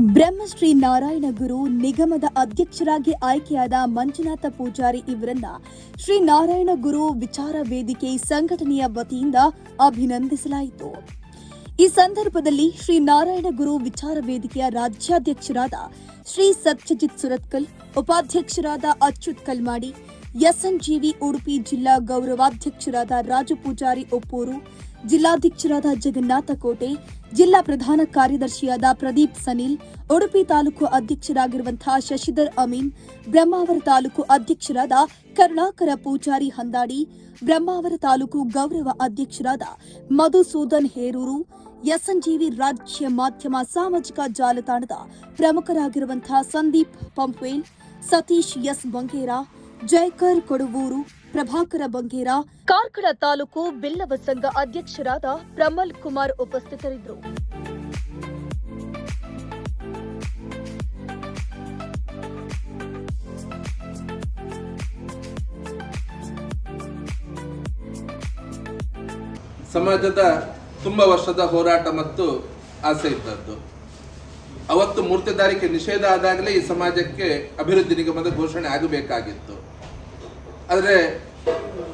ಬ್ರಹ್ಮಶ್ರೀ ನಾರಾಯಣ ಗುರು ನಿಗಮದ ಅಧ್ಯಕ್ಷರಾಗಿ ಆಯ್ಕೆಯಾದ ಮಂಜುನಾಥ ಪೂಜಾರಿ ಇವರನ್ನ ಶ್ರೀ ನಾರಾಯಣ ಗುರು ವಿಚಾರ ವೇದಿಕೆ ಸಂಘಟನೆಯ ವತಿಯಿಂದ ಅಭಿನಂದಿಸಲಾಯಿತು. ಈ ಸಂದರ್ಭದಲ್ಲಿ ಶ್ರೀ ನಾರಾಯಣ ಗುರು ವಿಚಾರ ವೇದಿಕೆಯ ರಾಜ್ಯಾಧ್ಯಕ್ಷರಾದ ಶ್ರೀ ಸತ್ಯಜಿತ್ ಸುರತ್ಕಲ್, ಉಪಾಧ್ಯಕ್ಷರಾದ ಅಚ್ಯುತ್ ಕಲ್ಮಾಡಿ ಎಸ್ಎನ್ಜಿವಿ ಉಡುಪಿ ಜಿಲ್ಲಾ ಗೌರವಾಧ್ಯಕ್ಷರಾದ ರಾಜು ಪೂಜಾರಿ ಒಪ್ಪೂರು ಜಿಲ್ಲಾಧ್ಯಕ್ಷರಾದ ಜಗನ್ನಾಥ ಕೋಟೆ ಜಿಲ್ಲಾ ಪ್ರಧಾನ ಕಾರ್ಯದರ್ಶಿಯಾದ ಪ್ರದೀಪ್ ಸನಿಲ್, ಉಡುಪಿ ತಾಲೂಕು ಅಧ್ಯಕ್ಷರಾಗಿರುವಂತಹ ಶಶಿಧರ್ ಅಮೀನ್, ಬ್ರಹ್ಮಾವರ ತಾಲೂಕು ಅಧ್ಯಕ್ಷರಾದ ಕರುಣಾಕರ ಪೂಜಾರಿ ಹಂದಾಡಿ, ಬ್ರಹ್ಮಾವರ ತಾಲೂಕು ಗೌರವ ಅಧ್ಯಕ್ಷರಾದ ಮಧುಸೂದನ್ ಹೇರೂರು, ಎಸ್ಎನ್ಜಿವಿ ರಾಜ್ಯ ಮಾಧ್ಯಮ ಸಾಮಾಜಿಕ ಜಾಲತಾಣದ ಪ್ರಮುಖರಾಗಿರುವಂತಹ ಸಂದೀಪ್ ಪಂಪ್ವೇಲ್, ಸತೀಶ್ ಎಸ್ ಬಂಗೇರ, ಜಯಕರ್ ಕೊಡುವೂರು ಪ್ರಭಾಕರ ಬಂಗೇರ, ಕಾರ್ಕಳ ತಾಲೂಕು ಬಿಲ್ಲವ ಸಂಘ ಅಧ್ಯಕ್ಷರಾದ ಪ್ರಮಲ್ ಕುಮಾರ್ ಉಪಸ್ಥಿತರಿದ್ದರು. ಸಮಾಜದ ತುಂಬ ವರ್ಷದ ಹೋರಾಟ ಮತ್ತು ಆಸೆ ಇದ್ದದ್ದು. ಅವತ್ತು ಮೂರ್ತಿದಾರಿಕೆ ನಿಷೇಧ ಆದಾಗಲೇ ಈ ಸಮಾಜಕ್ಕೆ ಅಭಿವೃದ್ಧಿ ನಿಗಮದ ಘೋಷಣೆ ಆಗಬೇಕಾಗಿತ್ತು. ಆದರೆ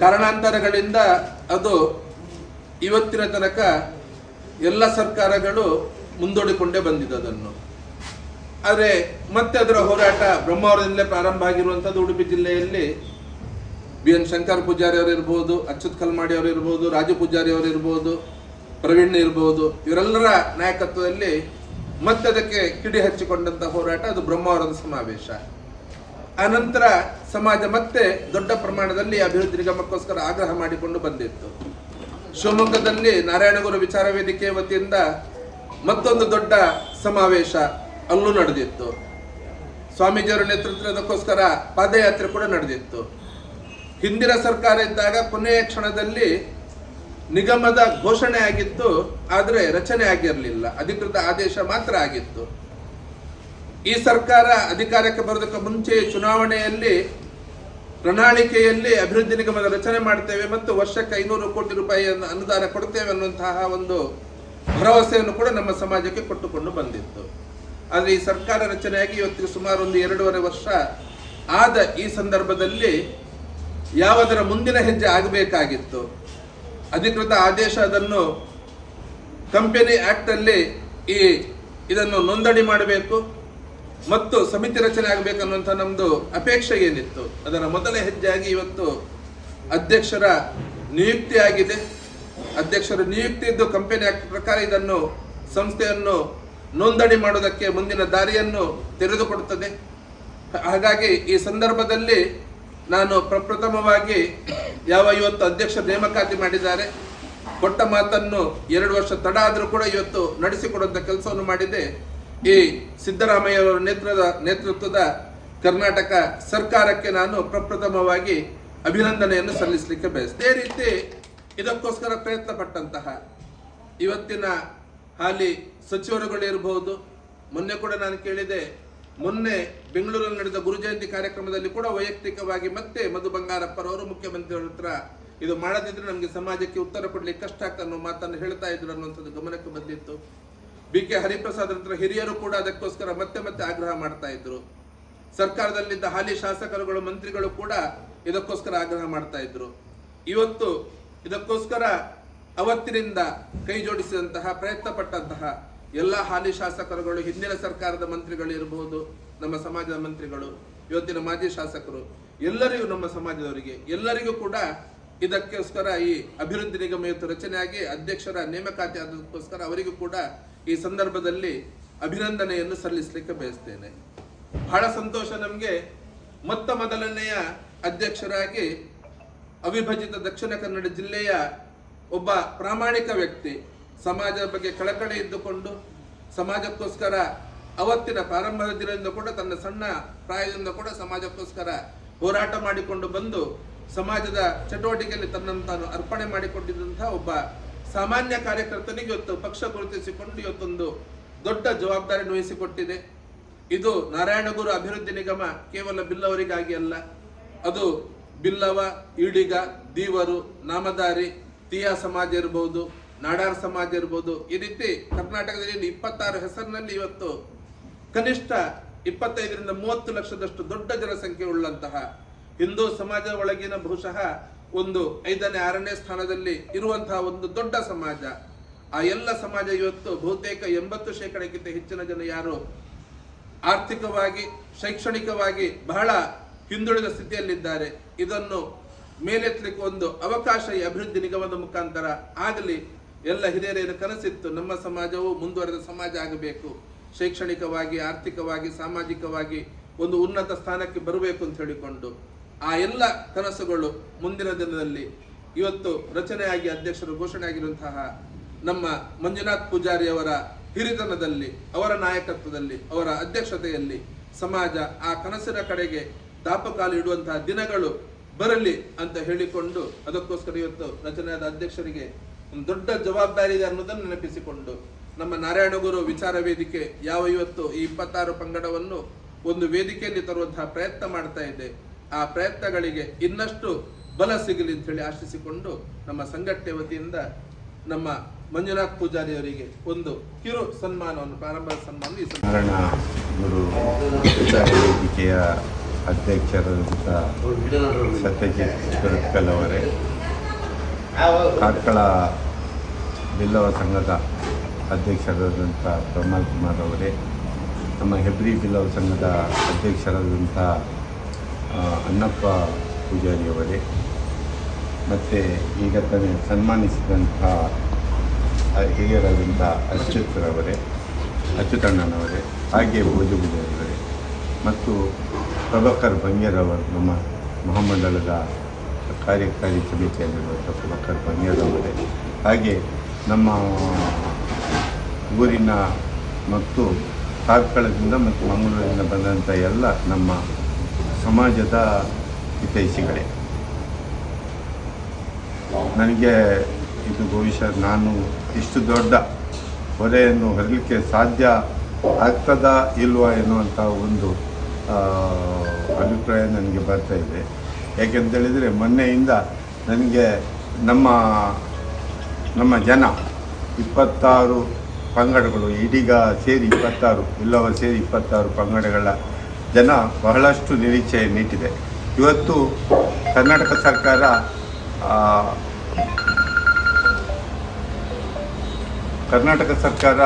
ಕಾರಣಾಂತರಗಳಿಂದ ಅದು ಇವತ್ತಿನ ತನಕ ಎಲ್ಲ ಸರ್ಕಾರಗಳು ಮುಂದೂಡಿಕೊಂಡೇ ಬಂದಿದೆ ಅದನ್ನು. ಆದರೆ ಮತ್ತೆ ಅದರ ಹೋರಾಟ ಬ್ರಹ್ಮಾವರದಿಂದಲೇ ಪ್ರಾರಂಭ ಆಗಿರುವಂಥದ್ದು ಉಡುಪಿ ಜಿಲ್ಲೆಯಲ್ಲಿ ಬಿ ಎನ್ ಶಂಕರ್ ಪೂಜಾರಿ ಅವರು ಇರ್ಬೋದು, ಅಚ್ಯುತ್ ಕಲ್ಮಾಡಿ ಅವರು ಇರ್ಬೋದು, ರಾಜು ಪೂಜಾರಿ ಅವರು ಇರ್ಬೋದು, ಪ್ರವೀಣ್ ಇರ್ಬೋದು, ಇವರೆಲ್ಲರ ನಾಯಕತ್ವದಲ್ಲಿ ಮತ್ತೆ ಅದಕ್ಕೆ ಕಿಡಿ ಹಚ್ಚಿಕೊಂಡಂಥ ಹೋರಾಟ ಅದು ಬ್ರಹ್ಮಾವರದ ಸಮಾವೇಶ. ಆನಂತರ ಸಮಾಜ ಮತ್ತೆ ದೊಡ್ಡ ಪ್ರಮಾಣದಲ್ಲಿ ಅಭಿವೃದ್ಧಿ ನಿಗಮಕ್ಕೋಸ್ಕರ ಆಗ್ರಹ ಮಾಡಿಕೊಂಡು ಬಂದಿತ್ತು. ಶಿವಮೊಗ್ಗದಲ್ಲಿ ನಾರಾಯಣಗುರು ವಿಚಾರ ವೇದಿಕೆ ವತಿಯಿಂದ ಮತ್ತೊಂದು ದೊಡ್ಡ ಸಮಾವೇಶ ಅಲ್ಲೂ ನಡೆದಿತ್ತು. ಸ್ವಾಮೀಜಿಯವರ ನೇತೃತ್ವದಕ್ಕೋಸ್ಕರ ಪಾದಯಾತ್ರೆ ಕೂಡ ನಡೆದಿತ್ತು. ಹಿಂದಿನ ಸರ್ಕಾರ ಇದ್ದಾಗ ಕೊನೆಯ ಕ್ಷಣದಲ್ಲಿ ನಿಗಮದ ಘೋಷಣೆ ಆಗಿತ್ತು, ಆದರೆ ರಚನೆ ಆಗಿರಲಿಲ್ಲ. ಅಧಿಕೃತ ಆದೇಶ ಮಾತ್ರ ಆಗಿತ್ತು. ಈ ಸರ್ಕಾರ ಅಧಿಕಾರಕ್ಕೆ ಬರೋದಕ್ಕೆ ಮುಂಚೆ ಚುನಾವಣೆಯಲ್ಲಿ ಪ್ರಣಾಳಿಕೆಯಲ್ಲಿ ಅಭಿವೃದ್ಧಿ ನಿಗಮದ ರಚನೆ ಮಾಡ್ತೇವೆ ಮತ್ತು ವರ್ಷಕ್ಕೆ ಐನೂರು ಕೋಟಿ ರೂಪಾಯಿಯನ್ನು ಅನುದಾನ ಕೊಡ್ತೇವೆ ಅನ್ನುವಂತಹ ಒಂದು ಭರವಸೆಯನ್ನು ಕೂಡ ನಮ್ಮ ಸಮಾಜಕ್ಕೆ ಕೊಟ್ಟುಕೊಂಡು ಬಂದಿತ್ತು. ಆದರೆ ಈ ಸರ್ಕಾರ ರಚನೆಯಾಗಿ ಇವತ್ತಿಗೆ ಸುಮಾರು ಒಂದು ಎರಡೂವರೆ ವರ್ಷ ಆದ ಈ ಸಂದರ್ಭದಲ್ಲಿ ಯಾವುದರ ಮುಂದಿನ ಹೆಜ್ಜೆ ಆಗಬೇಕಾಗಿತ್ತು. ಅಧಿಕೃತ ಆದೇಶ ಅದನ್ನು ಕಂಪನಿ ಆಕ್ಟ್ ಅಲ್ಲಿ ಈ ಇದನ್ನು ನೋಂದಣಿ ಮಾಡಬೇಕು. ಮತ್ತು ಸಮಿತಿ ರಚನೆ ಆಗಬೇಕನ್ನುವಂಥ ನಮ್ಮದು ಅಪೇಕ್ಷೆ ಏನಿತ್ತು? ಅದರ ಮೊದಲ ಹೆಜ್ಜೆಯಾಗಿ ಇವತ್ತು ಅಧ್ಯಕ್ಷರ ನಿಯುಕ್ತಿ ಆಗಿದೆ ಅಧ್ಯಕ್ಷರ ನಿಯುಕ್ತಿ ಇದ್ದು ಕಂಪನಿ ಆಕ್ಟ್ ಪ್ರಕಾರ ಇದನ್ನು ಸಂಸ್ಥೆಯನ್ನು ನೋಂದಣಿ ಮಾಡುವುದಕ್ಕೆ ಮುಂದಿನ ದಾರಿಯನ್ನು ತೆರೆದುಕೊಡುತ್ತದೆ. ಹಾಗಾಗಿ ಈ ಸಂದರ್ಭದಲ್ಲಿ ನಾನು ಪ್ರಪ್ರಥಮವಾಗಿ ಯಾವ ಇವತ್ತು ಅಧ್ಯಕ್ಷ ನೇಮಕಾತಿ ಮಾಡಿದ್ದಾರೆ, ಕೊಟ್ಟ ಮಾತನ್ನು ಎರಡು ವರ್ಷ ತಡ ಆದರೂ ಕೂಡ ಇವತ್ತು ನಡೆಸಿಕೊಡುವಂಥ ಕೆಲಸವನ್ನು ಮಾಡಿದೆ. ಈ ಸಿದ್ದರಾಮಯ್ಯ ಅವರ ನೇತೃತ್ವದ ನೇತೃತ್ವದ ಕರ್ನಾಟಕ ಸರ್ಕಾರಕ್ಕೆ ನಾನು ಪ್ರಪ್ರಥಮವಾಗಿ ಅಭಿನಂದನೆಯನ್ನು ಸಲ್ಲಿಸಲಿಕ್ಕೆ ಬಯಸ್ತೇನೆ ಅದೇ ರೀತಿ ಇದಕ್ಕೋಸ್ಕರ ಪ್ರಯತ್ನ ಪಟ್ಟಂತಹ ಇವತ್ತಿನ ಹಾಲಿ ಸಚಿವರುಗಳು ಇರಬಹುದು. ಮೊನ್ನೆ ಕೂಡ ನಾನು ಕೇಳಿದೆ, ಮೊನ್ನೆ ಬೆಂಗಳೂರಲ್ಲಿ ನಡೆದ ಗುರು ಜಯಂತಿ ಕಾರ್ಯಕ್ರಮದಲ್ಲಿ ಕೂಡ ವೈಯಕ್ತಿಕವಾಗಿ ಮತ್ತೆ ಮಧು ಬಂಗಾರಪ್ಪರವರು ಮುಖ್ಯಮಂತ್ರಿಗಳ ಹತ್ರ ಇದು ಮಾಡದಿದ್ರೆ ನಮಗೆ ಸಮಾಜಕ್ಕೆ ಉತ್ತರ ಕೊಡಲಿಕ್ಕೆ ಕಷ್ಟ ಆಗ್ತದೆ ಅನ್ನೋ ಮಾತನ್ನು ಹೇಳ್ತಾ ಇದ್ರು ಅನ್ನುವಂಥದ್ದು ಗಮನಕ್ಕೆ ಬಂದಿತ್ತು. ಬಿ ಕೆ ಹರಿಪ್ರಸಾದ್ ಹತ್ರ ಹಿರಿಯರು ಕೂಡ ಅದಕ್ಕೋಸ್ಕರ ಮತ್ತೆ ಮತ್ತೆ ಆಗ್ರಹ ಮಾಡ್ತಾ ಇದ್ರು. ಸರ್ಕಾರದಲ್ಲಿದ್ದ ಹಾಲಿ ಶಾಸಕರುಗಳು, ಮಂತ್ರಿಗಳು ಕೂಡ ಇದಕ್ಕೋಸ್ಕರ ಆಗ್ರಹ ಮಾಡ್ತಾ ಇದ್ರು. ಇವತ್ತು ಇದಕ್ಕೋಸ್ಕರ ಅವತ್ತಿನಿಂದ ಕೈ ಜೋಡಿಸಿದಂತಹ ಪ್ರಯತ್ನ ಪಟ್ಟಂತಹ ಎಲ್ಲ ಹಾಲಿ ಶಾಸಕರುಗಳು, ಹಿಂದಿನ ಸರ್ಕಾರದ ಮಂತ್ರಿಗಳು ಇರಬಹುದು, ನಮ್ಮ ಸಮಾಜದ ಮಂತ್ರಿಗಳು, ಇವತ್ತಿನ ಮಾಜಿ ಶಾಸಕರು, ಎಲ್ಲರಿಗೂ ನಮ್ಮ ಸಮಾಜದವರಿಗೆ, ಎಲ್ಲರಿಗೂ ಕೂಡ ಇದಕ್ಕೋಸ್ಕರ ಈ ಅಭಿವೃದ್ಧಿ ನಿಗಮ ಇವತ್ತು ರಚನೆಯಾಗಿ ಅಧ್ಯಕ್ಷರ ನೇಮಕಾತಿ ಆದಕ್ಕೋಸ್ಕರ ಅವರಿಗೂ ಕೂಡ ಈ ಸಂದರ್ಭದಲ್ಲಿ ಅಭಿನಂದನೆಯನ್ನು ಸಲ್ಲಿಸಲಿಕ್ಕೆ ಬಯಸ್ತೇನೆ. ಬಹಳ ಸಂತೋಷ ನಮಗೆ. ಮೊತ್ತ ಮೊದಲನೆಯ ಅಧ್ಯಕ್ಷರಾಗಿ ಅವಿಭಜಿತ ದಕ್ಷಿಣ ಕನ್ನಡ ಜಿಲ್ಲೆಯ ಒಬ್ಬ ಪ್ರಾಮಾಣಿಕ ವ್ಯಕ್ತಿ, ಸಮಾಜದ ಬಗ್ಗೆ ಕಳಕಳಿ ಇದ್ದುಕೊಂಡು, ಸಮಾಜಕ್ಕೋಸ್ಕರ ಅವತ್ತಿನ ಪ್ರಾರಂಭದ ದಿನದಿಂದ ಕೂಡ ತನ್ನ ಸಣ್ಣ ಪ್ರಾಯದಿಂದ ಕೂಡ ಸಮಾಜಕ್ಕೋಸ್ಕರ ಹೋರಾಟ ಮಾಡಿಕೊಂಡು ಬಂದು ಸಮಾಜದ ಚಟುವಟಿಕೆಯಲ್ಲಿ ತನ್ನನ್ನು ತಾನು ಅರ್ಪಣೆ ಮಾಡಿಕೊಂಡಿದ್ದಂತಹ ಒಬ್ಬ ಸಾಮಾನ್ಯ ಕಾರ್ಯಕರ್ತನಿಗೆ ಇವತ್ತು ಪಕ್ಷ ಗುರುತಿಸಿಕೊಂಡು ಇವತ್ತೊಂದು ದೊಡ್ಡ ಜವಾಬ್ದಾರಿ ವಹಿಸಿಕೊಟ್ಟಿದೆ ಇದು ನಾರಾಯಣಗುರು ಅಭಿವೃದ್ಧಿ ನಿಗಮ ಕೇವಲ ಬಿಲ್ಲವರಿಗಾಗಿ ಅಲ್ಲ, ಅದು ಬಿಲ್ಲವ, ಈಡಿಗ, ದೀವರು, ನಾಮದಾರಿ, ತೀಯಾ ಸಮಾಜ ಇರಬಹುದು ನಾಡಾರ್ ಸಮಾಜ ಇರ್ಬೋದು, ಈ ರೀತಿ ಕರ್ನಾಟಕದಲ್ಲಿ ಇಪ್ಪತ್ತಾರು ಹೆಸರಿನಲ್ಲಿ ಇವತ್ತು ಕನಿಷ್ಠ ಇಪ್ಪತ್ತೈದರಿಂದ ಮೂವತ್ತು ಲಕ್ಷದಷ್ಟು ದೊಡ್ಡ ಜನಸಂಖ್ಯೆ ಉಳ್ಳಂತಹ ಹಿಂದೂ ಸಮಾಜ ಒಳಗಿನ ಬಹುಶಃ ಒಂದು ಐದನೇ, ಆರನೇ ಸ್ಥಾನದಲ್ಲಿ ಇರುವಂತಹ ಒಂದು ದೊಡ್ಡ ಸಮಾಜ. ಆ ಎಲ್ಲ ಸಮಾಜ ಇವತ್ತು ಬಹುತೇಕ ಎಂಬತ್ತು ಶೇಕಡಕ್ಕಿಂತ ಹೆಚ್ಚಿನ ಜನ ಯಾರು ಆರ್ಥಿಕವಾಗಿ, ಶೈಕ್ಷಣಿಕವಾಗಿ ಬಹಳ ಹಿಂದುಳಿದ ಸ್ಥಿತಿಯಲ್ಲಿದ್ದಾರೆ. ಇದನ್ನು ಮೇಲೆತ್ತಲಿಕ್ಕೆ ಒಂದು ಅವಕಾಶ ಈ ಅಭಿವೃದ್ಧಿ ನಿಗಮದ ಮುಖಾಂತರ ಆಗಲಿ, ಎಲ್ಲ ಹಿರಿಯರೇನು ಕನಸಿತ್ತು, ನಮ್ಮ ಸಮಾಜವು ಮುಂದುವರೆದ ಸಮಾಜ ಆಗಬೇಕು. ಶೈಕ್ಷಣಿಕವಾಗಿ, ಆರ್ಥಿಕವಾಗಿ, ಸಾಮಾಜಿಕವಾಗಿ ಒಂದು ಉನ್ನತ ಸ್ಥಾನಕ್ಕೆ ಬರಬೇಕು ಅಂತ ಹೇಳಿಕೊಂಡು. ಆ ಎಲ್ಲ ಕನಸುಗಳು ಮುಂದಿನ ದಿನದಲ್ಲಿ ಇವತ್ತು ರಚನೆಯಾಗಿ ಅಧ್ಯಕ್ಷರು ಘೋಷಣೆ ಆಗಿರುವಂತಹ ನಮ್ಮ ಮಂಜುನಾಥ್ ಪೂಜಾರಿ ಅವರ ಹಿರಿತನದಲ್ಲಿ, ಅವರ ನಾಯಕತ್ವದಲ್ಲಿ, ಅವರ ಅಧ್ಯಕ್ಷತೆಯಲ್ಲಿ ಸಮಾಜ ಆ ಕನಸಿನ ಕಡೆಗೆ ದಾಪಕಾಲು ಇಡುವಂತಹ ದಿನಗಳು ಬರಲಿ ಅಂತ ಹೇಳಿಕೊಂಡು ಅದಕ್ಕೋಸ್ಕರ ಇವತ್ತು ರಚನೆಯಾದ ಅಧ್ಯಕ್ಷರಿಗೆ ಒಂದು ದೊಡ್ಡ ಜವಾಬ್ದಾರಿ ಇದೆ ಅನ್ನೋದನ್ನು ನೆನಪಿಸಿಕೊಂಡು ನಮ್ಮ ನಾರಾಯಣಗುರು ವಿಚಾರ ವೇದಿಕೆ ಯಾವ ಇವತ್ತು ಈ ಇಪ್ಪತ್ತಾರು ಪಂಗಡವನ್ನು ಒಂದು ವೇದಿಕೆಯಲ್ಲಿ ತರುವಂತಹ ಪ್ರಯತ್ನ ಮಾಡ್ತಾ ಇದೆ. ಆ ಪ್ರಯತ್ನಗಳಿಗೆ ಇನ್ನಷ್ಟು ಬಲ ಸಿಗಲಿ ಅಂತ ಹೇಳಿ ಆಶಿಸಿಕೊಂಡು ನಮ್ಮ ಸಂಘಟನೆ ವತಿಯಿಂದ ನಮ್ಮ ಮಂಜುನಾಥ್ ಪೂಜಾರಿ ಅವರಿಗೆ ಒಂದು ಕಿರು ಸನ್ಮಾನವನ್ನು ಪ್ರಾರಂಭ ಸನ್ಮಾನ ಗುರು ವೇದಿಕೆಯ ಅಧ್ಯಕ್ಷರಾದಂಥ ಸತ್ಯಜಿತ್ ಅವರೇ, ಕಾರ್ಕಳ ಬಿಲ್ಲವ ಸಂಘದ ಅಧ್ಯಕ್ಷರಾದಂಥ ಪ್ರಮೋದ್ ಕುಮಾರ್ ಅವರೇ, ನಮ್ಮ ಹೆಬ್ರಿ ಬಿಲ್ಲವ ಸಂಘದ ಅಧ್ಯಕ್ಷರಾದಂಥ ಅನ್ನಪ್ಪ ಪೂಜಾರಿಯವರೇ. ಮತ್ತು ಈಗ ತಾನೇ ಸನ್ಮಾನಿಸಿದಂಥ ಹಿರಿಯರಾದಂಥ ಅಚ್ಯುತ್ರವರೇ, ಅಚ್ಯುತಣ್ಣನವರೇ, ಹಾಗೆ ಭೋಜಪೂಜಾರಿಯವರೇ, ಮತ್ತು ಪ್ರಭಾಕರ್ ಬಂಗೇರವರು ನಮ್ಮ ಮಹಾಮಂಡಲದ ಕಾರ್ಯಕಾರಿ ಸಮಿತಿಯಲ್ಲಿರುವಂಥ ಪ್ರಭಾಕರ್ ಬಂಗೇರವರೇ ಹಾಗೆ ನಮ್ಮ ಊರಿನ ಮತ್ತು ಕಾರ್ಕಳದಿಂದ ಮತ್ತು ಮಂಗಳೂರಿನಿಂದ ಬಂದಂಥ ಎಲ್ಲ ನಮ್ಮ ಸಮಾಜದ ಹಿತೈಷಿಗಳೇ. ನನಗೆ ಇದು ಬಹುಶಃ ನಾನು ಇಷ್ಟು ದೊಡ್ಡ ಹೊರೆಯನ್ನು ಹೊರಲಿಕ್ಕೆ ಸಾಧ್ಯ ಆಗ್ತದಾ ಇಲ್ವಾ ಎನ್ನುವಂಥ ಒಂದು ಅಭಿಪ್ರಾಯ ನನಗೆ ಬರ್ತಾ ಇದೆ. ಯಾಕೆಂತೇಳಿದರೆ ಮೊನ್ನೆಯಿಂದ ನನಗೆ ನಮ್ಮ ನಮ್ಮ ಜನ ಇಪ್ಪತ್ತಾರು ಪಂಗಡಗಳು ಇಡೀಗ ಸೇರಿ ಇಪ್ಪತ್ತಾರು, ಇಲ್ಲವ ಸೇರಿ ಇಪ್ಪತ್ತಾರು ಪಂಗಡಗಳ ಜನ ಬಹಳಷ್ಟು ನಿರೀಕ್ಷೆಯನ್ನಿಟ್ಟಿದೆ ಇವತ್ತು ಕರ್ನಾಟಕ ಸರ್ಕಾರ ಕರ್ನಾಟಕ ಸರ್ಕಾರ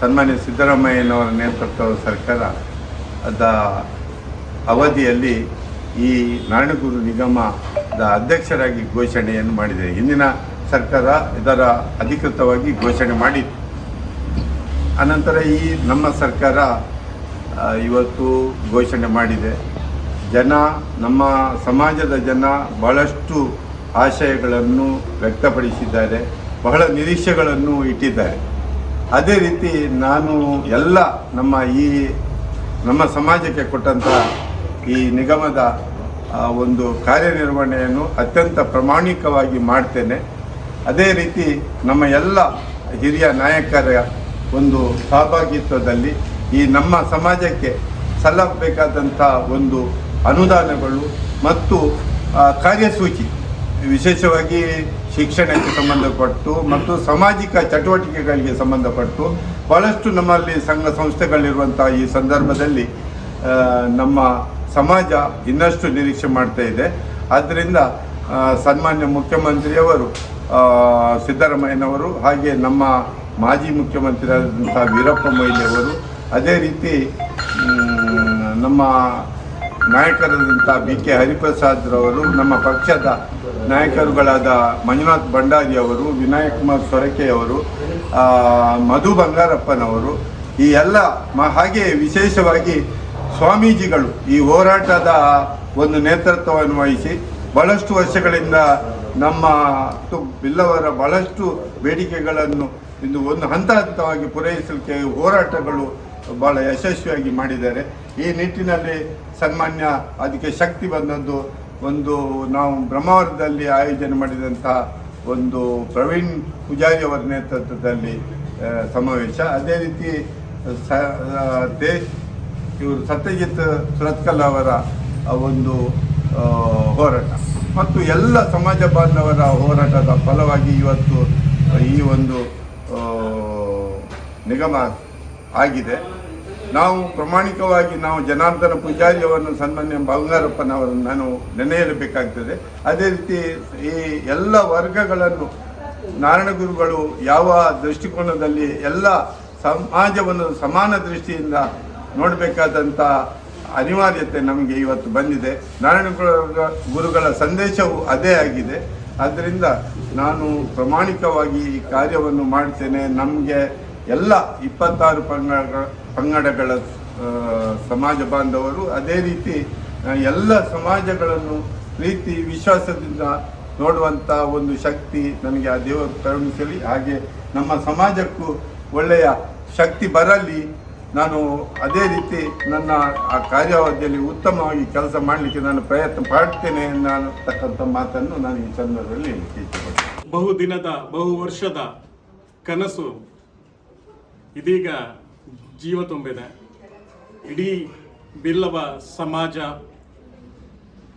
ಸನ್ಮಾನ್ಯ ಸಿದ್ದರಾಮಯ್ಯನವರ ನೇತೃತ್ವದ ಸರ್ಕಾರ, ಅದ ಅವಧಿಯಲ್ಲಿ ಈ ನಾರಾಯಣಗುರು ನಿಗಮದ ಅಧ್ಯಕ್ಷರಾಗಿ ಘೋಷಣೆಯನ್ನು ಮಾಡಿದೆ. ಹಿಂದಿನ ಸರ್ಕಾರ ಇದರ ಅಧಿಕೃತವಾಗಿ ಘೋಷಣೆ ಮಾಡಿತ್ತು. ಅನಂತರ ಈ ನಮ್ಮ ಸರ್ಕಾರ ಇವತ್ತು ಘೋಷಣೆ ಮಾಡಿದೆ. ಜನ, ನಮ್ಮ ಸಮಾಜದ ಜನ ಬಹಳಷ್ಟು ಆಶಯಗಳನ್ನು ವ್ಯಕ್ತಪಡಿಸಿದ್ದಾರೆ. ಬಹಳ ನಿರೀಕ್ಷೆಗಳನ್ನು ಇಟ್ಟಿದ್ದಾರೆ. ಅದೇ ರೀತಿ ನಾನು ಎಲ್ಲ ನಮ್ಮ ಈ, ನಮ್ಮ ಸಮಾಜಕ್ಕೆ ಕೊಟ್ಟಂತಹ ಈ ನಿಗಮದ ಒಂದು ಕಾರ್ಯನಿರ್ವಹಣೆಯನ್ನು ಅತ್ಯಂತ ಪ್ರಾಮಾಣಿಕವಾಗಿ ಮಾಡ್ತೇನೆ. ಅದೇ ರೀತಿ ನಮ್ಮ ಎಲ್ಲ ಹಿರಿಯ ನಾಯಕರ ಒಂದು ಸಹಭಾಗಿತ್ವದಲ್ಲಿ ಈ ನಮ್ಮ ಸಮಾಜಕ್ಕೆ ಸಲ್ಲಬೇಕಾದಂಥ ಒಂದು ಅನುದಾನಗಳು ಮತ್ತು ಕಾರ್ಯಸೂಚಿ, ವಿಶೇಷವಾಗಿ ಶಿಕ್ಷಣಕ್ಕೆ ಸಂಬಂಧಪಟ್ಟು ಮತ್ತು ಸಾಮಾಜಿಕ ಚಟುವಟಿಕೆಗಳಿಗೆ ಸಂಬಂಧಪಟ್ಟು ಬಹಳಷ್ಟು ನಮ್ಮಲ್ಲಿ ಸಂಘ ಸಂಸ್ಥೆಗಳಿರುವಂಥ ಈ ಸಂದರ್ಭದಲ್ಲಿ ನಮ್ಮ ಸಮಾಜ ಇನ್ನಷ್ಟು ನಿರೀಕ್ಷೆ ಮಾಡ್ತಾ ಇದೆ. ಆದ್ದರಿಂದ ಸನ್ಮಾನ್ಯ ಮುಖ್ಯಮಂತ್ರಿಯವರು ಸಿದ್ದರಾಮಯ್ಯನವರು ಹಾಗೆ ನಮ್ಮ ಮಾಜಿ ಮುಖ್ಯಮಂತ್ರಿಯಾದಂಥ ವೀರಪ್ಪ ಮೊಯ್ಲಿಯವರು ಅದೇ ರೀತಿ ನಮ್ಮ ನಾಯಕರಾದಂಥ ಬಿ ಕೆ ಹರಿಪ್ರಸಾದ್ರವರು ನಮ್ಮ ಪಕ್ಷದ ನಾಯಕರುಗಳಾದ ಮಂಜುನಾಥ್ ಭಂಡಾರಿ ಅವರು, ವಿನಾಯಕ್ ಕುಮಾರ್ ಸೊರಕೆಯವರು ಮಧು ಬಂಗಾರಪ್ಪನವರು, ಈ ಎಲ್ಲ ಮ, ಹಾಗೆ ವಿಶೇಷವಾಗಿ ಸ್ವಾಮೀಜಿಗಳು ಈ ಹೋರಾಟದ ಒಂದು ನೇತೃತ್ವವನ್ನು ವಹಿಸಿ ಬಹಳಷ್ಟು ವರ್ಷಗಳಿಂದ ನಮ್ಮ ಬಿಲ್ಲವರ ಬಹಳಷ್ಟು ಬೇಡಿಕೆಗಳನ್ನು ಇಂದು ಒಂದು ಹಂತ ಹಂತವಾಗಿ ಪೂರೈಸಲಿಕ್ಕೆ ಹೋರಾಟಗಳು ಬಹಳ ಯಶಸ್ವಿಯಾಗಿ ಮಾಡಿದ್ದಾರೆ. ಈ ನಿಟ್ಟಿನಲ್ಲಿ ಸನ್ಮಾನ್ಯ, ಅದಕ್ಕೆ ಶಕ್ತಿ ಬಂದದ್ದು ಒಂದು ನಾವು ಬ್ರಹ್ಮಾವರದಲ್ಲಿ ಆಯೋಜನೆ ಮಾಡಿದಂಥ ಒಂದು ಪ್ರವೀಣ್ ಪೂಜಾರಿ ಅವರ ನೇತೃತ್ವದಲ್ಲಿ ಸಮಾವೇಶ. ಅದೇ ರೀತಿ, ಸ ದೇಶ್, ಇವರು ಸತ್ಯಜಿತ್ ಸುರತ್ಕಲ್ ಅವರ ಒಂದು ಹೋರಾಟ. ಮತ್ತು ಎಲ್ಲ ಸಮಾಜ ಬಾಂಧವರ ಹೋರಾಟದ ಫಲವಾಗಿ ಇವತ್ತು ಈ ಒಂದು ನಿಗಮ ಆಗಿದೆ. ನಾವು ಪ್ರಾಮಾಣಿಕವಾಗಿ ನಾವು ಜನಾರ್ದನ ಪೂಜಾರಿಯವರನ್ನು ಸನ್ಮಾನ್ಯ ಬಂಗಾರಪ್ಪನವರನ್ನು ನಾನು ನೆನೆಯಲೇಬೇಕಾಗ್ತದೆ. ಅದೇ ರೀತಿ ಈ ಎಲ್ಲ ವರ್ಗಗಳನ್ನು ನಾರಾಯಣಗುರುಗಳು ಯಾವ ದೃಷ್ಟಿಕೋನದಲ್ಲಿ ಎಲ್ಲ ಸಮಾಜವನ್ನು ಸಮಾನ ದೃಷ್ಟಿಯಿಂದ ನೋಡಬೇಕಾದಂಥ ಅನಿವಾರ್ಯತೆ ನಮಗೆ ಇವತ್ತು ಬಂದಿದೆ. ನಾರಾಯಣ ಗುರುಗಳ ಸಂದೇಶವು ಅದೇ ಆಗಿದೆ. ಆದ್ದರಿಂದ ನಾನು ಪ್ರಾಮಾಣಿಕವಾಗಿ ಈ ಕಾರ್ಯವನ್ನು ಮಾಡ್ತೇನೆ. ನಮಗೆ ಎಲ್ಲ ಇಪ್ಪತ್ತಾರು ಪಂಗಡ ಪಂಗಡಗಳ ಸಮಾಜ ಬಾಂಧವರು ಅದೇ ರೀತಿ ಎಲ್ಲ ಸಮಾಜಗಳನ್ನು ಪ್ರೀತಿ, ವಿಶ್ವಾಸದಿಂದ ನೋಡುವಂಥ ಒಂದು ಶಕ್ತಿ ನನಗೆ ಆ ದೇವರು ಕರುಣಿಸಲಿ. ಹಾಗೆ ನಮ್ಮ ಸಮಾಜಕ್ಕೂ ಒಳ್ಳೆಯ ಶಕ್ತಿ ಬರಲಿ. ನಾನು ಅದೇ ರೀತಿ ನನ್ನ ಆ ಕಾರ್ಯಾವಧಿಯಲ್ಲಿ ಉತ್ತಮವಾಗಿ ಕೆಲಸ ಮಾಡಲಿಕ್ಕೆ ನಾನು ಪ್ರಯತ್ನ ಪಡ್ತೇನೆ ಅನ್ನತಕ್ಕಂಥ ಮಾತನ್ನು ನಾನು ಈ ಸಂದರ್ಭದಲ್ಲಿ ಬಹುದಿನದ ಬಹು ವರ್ಷದ ಕನಸು ಇದೀಗ ಜೀವ ತುಂಬಿದೆ. ಇಡೀ ಬಿಲ್ಲವ ಸಮಾಜ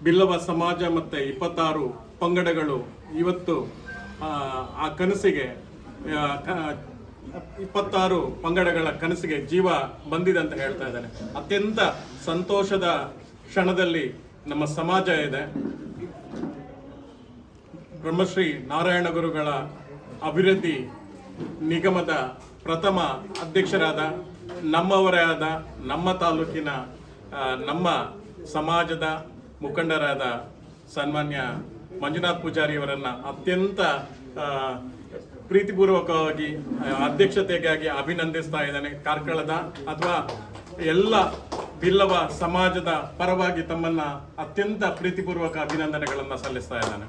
ಬಿಲ್ಲವ ಸಮಾಜ ಮತ್ತು ಇಪ್ಪತ್ತಾರು ಪಂಗಡಗಳು ಇವತ್ತು ಆ, ಕನಸಿಗೆ ಇಪ್ಪತ್ತಾರು ಪಂಗಡಗಳ ಕನಸಿಗೆ ಜೀವ ಬಂದಿದೆ ಅಂತ ಹೇಳ್ತಾ ಇದ್ದಾನೆ ಅತ್ಯಂತ ಸಂತೋಷದ ಕ್ಷಣದಲ್ಲಿ ನಮ್ಮ ಸಮಾಜ ಇದೆ. ಬ್ರಹ್ಮಶ್ರೀ ನಾರಾಯಣ ಗುರುಗಳ ಅಭಿವೃದ್ಧಿ ನಿಗಮದ ಪ್ರಥಮ ಅಧ್ಯಕ್ಷರಾದ ನಮ್ಮವರೇ ಆದ ನಮ್ಮ ತಾಲೂಕಿನ ನಮ್ಮ ಸಮಾಜದ ಮುಖಂಡರಾದ ಸನ್ಮಾನ್ಯ ಮಂಜುನಾಥ್ ಪೂಜಾರಿಯವರನ್ನು ಅತ್ಯಂತ ಪ್ರೀತಿಪೂರ್ವಕವಾಗಿ ಅಧ್ಯಕ್ಷತೆಗಾಗಿ ಅಭಿನಂದಿಸ್ತಾ ಇದ್ದಾನೆ. ಕಾರ್ಕಳದ ಅಥವಾ ಎಲ್ಲ ಬಿಲ್ಲವ ಸಮಾಜದ ಪರವಾಗಿ ತಮ್ಮನ್ನ ಅತ್ಯಂತ ಪ್ರೀತಿಪೂರ್ವಕ ಅಭಿನಂದನೆಗಳನ್ನು ಸಲ್ಲಿಸ್ತಾ ಇದ್ದಾನೆ.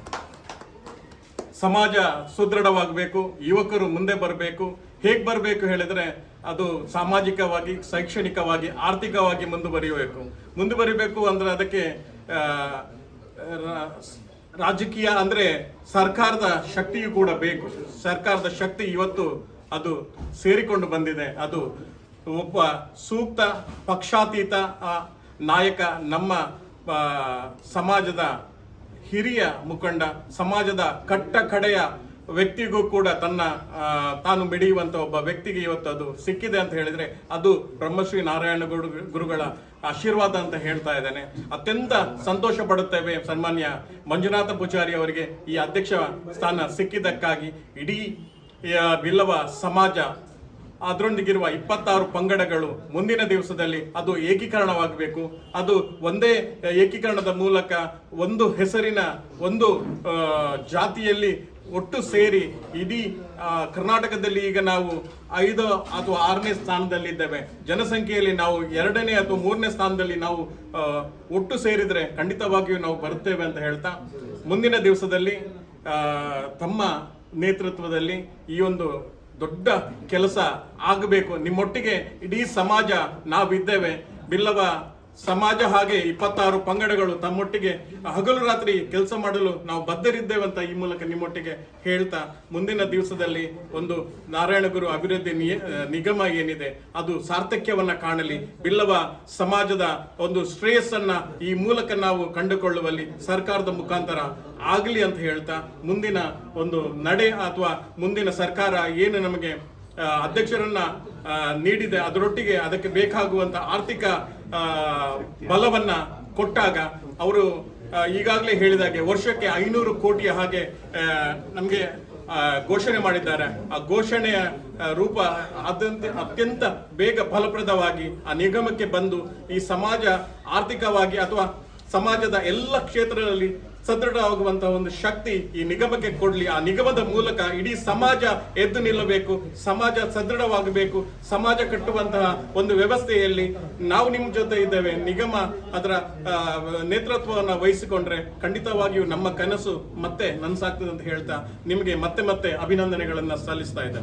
ಸಮಾಜ ಸುದೃಢವಾಗಬೇಕು, ಯುವಕರು ಮುಂದೆ ಬರಬೇಕು ಹೇಗೆ ಬರಬೇಕು ಹೇಳಿದ್ರೆ ಅದು ಸಾಮಾಜಿಕವಾಗಿ, ಶೈಕ್ಷಣಿಕವಾಗಿ, ಆರ್ಥಿಕವಾಗಿ ಮುಂದುವರಿಯಬೇಕು ಮುಂದುವರಿಬೇಕು ಅಂದ್ರೆ ಅದಕ್ಕೆ ರಾಜಕೀಯ ಅಂದ್ರೆ ಸರ್ಕಾರದ ಶಕ್ತಿಯು ಕೂಡ ಬೇಕು. ಸರ್ಕಾರದ ಶಕ್ತಿ ಇವತ್ತು ಅದು ಸೇರಿಕೊಂಡು ಬಂದಿದೆ. ಅದು ಒಬ್ಬ ಸೂಕ್ತ, ಪಕ್ಷಾತೀತ ನಾಯಕ, ನಮ್ಮ ಸಮಾಜದ ಹಿರಿಯ ಮುಖಂಡ, ಸಮಾಜದ ಕಟ್ಟ ಕಡೆಯ ವ್ಯಕ್ತಿಗೂ ಕೂಡ ತನ್ನ ತಾನು ಮಿಡಿಯುವಂತ ಒಬ್ಬ ವ್ಯಕ್ತಿಗೆ ಇವತ್ತು ಅದು ಸಿಕ್ಕಿದೆ ಅಂತ ಹೇಳಿದ್ರೆ ಅದು ಬ್ರಹ್ಮಶ್ರೀ ನಾರಾಯಣ ಗುರು, ಗುರುಗಳ ಆಶೀರ್ವಾದ ಅಂತ ಹೇಳ್ತಾ ಇದ್ದೇನೆ. ಅತ್ಯಂತ ಸಂತೋಷ ಪಡುತ್ತೇವೆ ಸನ್ಮಾನ್ಯ ಮಂಜುನಾಥ ಪೂಜಾರಿ ಅವರಿಗೆ ಈ ಅಧ್ಯಕ್ಷ ಸ್ಥಾನ ಸಿಕ್ಕಿದ್ದಕ್ಕಾಗಿ. ಇಡೀ ಬಿಲ್ಲವ ಸಮಾಜ ಅದರೊಂದಿಗಿರುವ ಇಪ್ಪತ್ತಾರು ಪಂಗಡಗಳು ಮುಂದಿನ ದಿವಸದಲ್ಲಿ ಅದು ಏಕೀಕರಣವಾಗಬೇಕು. ಅದು ಒಂದೇ, ಏಕೀಕರಣದ ಮೂಲಕ ಒಂದು ಹೆಸರಿನ ಒಂದು ಜಾತಿಯಲ್ಲಿ ಒಟ್ಟು ಸೇರಿ ಇಡೀ ಕರ್ನಾಟಕದಲ್ಲಿ ಈಗ ನಾವು ಐದು ಅಥವಾ ಆರನೇ ಸ್ಥಾನದಲ್ಲಿದ್ದೇವೆ. ಜನಸಂಖ್ಯೆಯಲ್ಲಿ ನಾವು ಎರಡನೇ ಅಥವಾ ಮೂರನೇ ಸ್ಥಾನದಲ್ಲಿ ನಾವು ಒಟ್ಟು ಸೇರಿದ್ರೆ ಖಂಡಿತವಾಗಿಯೂ ನಾವು ಬರುತ್ತೇವೆ ಅಂತ ಹೇಳ್ತಾ, ಮುಂದಿನ ದಿವಸದಲ್ಲಿ ತಮ್ಮ ನೇತೃತ್ವದಲ್ಲಿ ಈ ಒಂದು ದೊಡ್ಡ ಕೆಲಸ ಆಗಬೇಕು. ನಿಮ್ಮೊಟ್ಟಿಗೆ ಇಡೀ ಸಮಾಜ ನಾವಿದ್ದೇವೆ. ಬಿಲ್ಲವ ಸಮಾಜ ಹಾಗೆ ಇಪ್ಪತ್ತಾರು ಪಂಗಡಗಳು ತಮ್ಮೊಟ್ಟಿಗೆ ಹಗಲು ರಾತ್ರಿ ಕೆಲಸ ಮಾಡಲು ನಾವು ಬದ್ಧರಿದ್ದೇವೆ ಅಂತ ಈ ಮೂಲಕ ನಿಮ್ಮೊಟ್ಟಿಗೆ ಹೇಳ್ತಾ ಮುಂದಿನ ದಿವಸದಲ್ಲಿ ಒಂದು ನಾರಾಯಣ ಗುರು ಅಭಿವೃದ್ಧಿ ನಿಗಮ ಏನಿದೆ, ಅದು ಸಾರ್ಥಕ್ಯವನ್ನ ಕಾಣಲಿ. ಬಿಲ್ಲವ ಸಮಾಜದ ಒಂದು ಶ್ರೇಯಸ್ಸನ್ನ ಈ ಮೂಲಕ ನಾವು ಕಂಡುಕೊಳ್ಳುವಲ್ಲಿ ಸರ್ಕಾರದ ಮುಖಾಂತರ ಆಗಲಿ ಅಂತ ಹೇಳ್ತಾ ಮುಂದಿನ ಒಂದು ನಡೆ ಅಥವಾ ಮುಂದಿನ ಸರ್ಕಾರ ಏನು ನಮಗೆ ಅಧ್ಯಕ್ಷರನ್ನ ನೀಡಿದೆ ಅದರೊಟ್ಟಿಗೆ ಅದಕ್ಕೆ ಬೇಕಾಗುವಂತ ಆರ್ಥಿಕ ಬಲವನ್ನ ಕೊಟ್ಟಾಗ ಅವರು ಈಗಾಗಲೇ ಹೇಳಿದಾಗೆ ವರ್ಷಕ್ಕೆ ಐನೂರು ಕೋಟಿಯ ಹಾಗೆ ನಮಗೆ ಘೋಷಣೆ ಮಾಡಿದ್ದಾರೆ. ಆ ಘೋಷಣೆಯ ರೂಪ ಅತ್ಯಂತ ಅತ್ಯಂತ ಬೇಗ ಫಲಪ್ರದವಾಗಿ ಆ ನಿಗಮಕ್ಕೆ ಬಂದು ಈ ಸಮಾಜ ಆರ್ಥಿಕವಾಗಿ ಅಥವಾ ಸಮಾಜದ ಎಲ್ಲ ಕ್ಷೇತ್ರಗಳಲ್ಲಿ ಸದೃಢವಾಗುವಂತಹ ಒಂದು ಶಕ್ತಿ ಈ ನಿಗಮಕ್ಕೆ ಕೊಡ್ಲಿ. ಆ ನಿಗಮದ ಮೂಲಕ ಇಡೀ ಸಮಾಜ ಎದ್ದು ನಿಲ್ಲಬೇಕು. ಸಮಾಜ ಸದೃಢವಾಗಬೇಕು. ಸಮಾಜ ಕಟ್ಟುವಂತಹ ಒಂದು ವ್ಯವಸ್ಥೆಯಲ್ಲಿ ನಾವು ನಿಮ್ಮ ಜೊತೆ ಇದ್ದೇವೆ. ನಿಗಮ ಅದರ ನೇತೃತ್ವವನ್ನು ವಹಿಸಿಕೊಂಡ್ರೆ ಖಂಡಿತವಾಗಿಯೂ ನಮ್ಮ ಕನಸು ಮತ್ತೆ ನನ್ಸಾಗ್ತದೆ ಅಂತ ಹೇಳ್ತಾ ನಿಮಗೆ ಮತ್ತೆ ಮತ್ತೆ ಅಭಿನಂದನೆಗಳನ್ನ ಸಲ್ಲಿಸ್ತಾ ಇದ್ದೇನೆ.